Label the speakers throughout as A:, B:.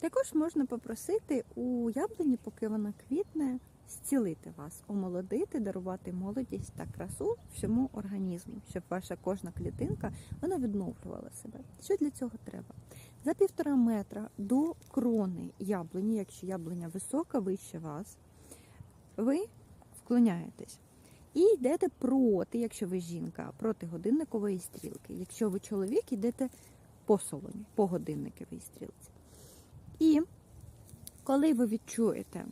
A: Також можна попросити у яблуні, поки вона квітне, зцілити вас, омолодити, дарувати молодість та красу всьому організму, щоб ваша кожна клітинка вона відновлювала себе. Що для цього треба? За півтора метра до крони яблуні, якщо яблуня висока, вище вас, ви вклоняєтесь. І йдете проти, якщо ви жінка, проти годинникової стрілки. Якщо ви чоловік, йдете по солоні, по годинниковій стрілці. І коли ви відчуєте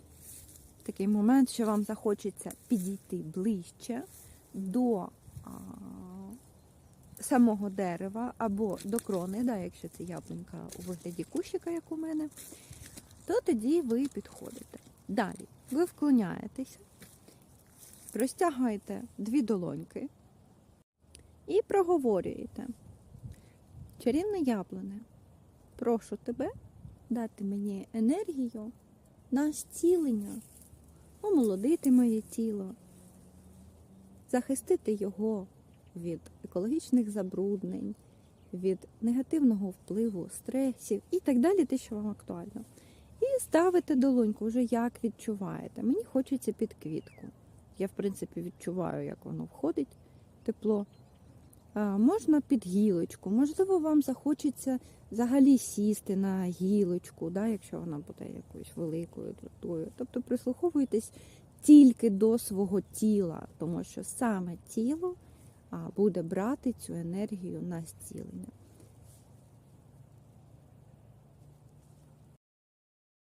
A: такий момент, що вам захочеться підійти ближче до а, самого дерева або до крони, да, якщо це яблунька у вигляді кущика, як у мене, то тоді ви підходите. Далі ви вклоняєтеся, розтягаєте дві долоньки і проговорюєте. Чарівне яблуне, прошу тебе дати мені енергію на зцілення, омолодити моє тіло, захистити його від екологічних забруднень, від негативного впливу, стресів і так далі, те, що вам актуально. І ставите долоньку вже як відчуваєте. Мені хочеться під квітку. Я, в принципі, відчуваю, як воно входить, тепло. Можна під гілочку, можливо, вам захочеться взагалі сісти на гілочку, да, якщо вона буде якоюсь великою трудою. Тобто прислуховуйтесь тільки до свого тіла, тому що саме тіло буде брати цю енергію на зцілення.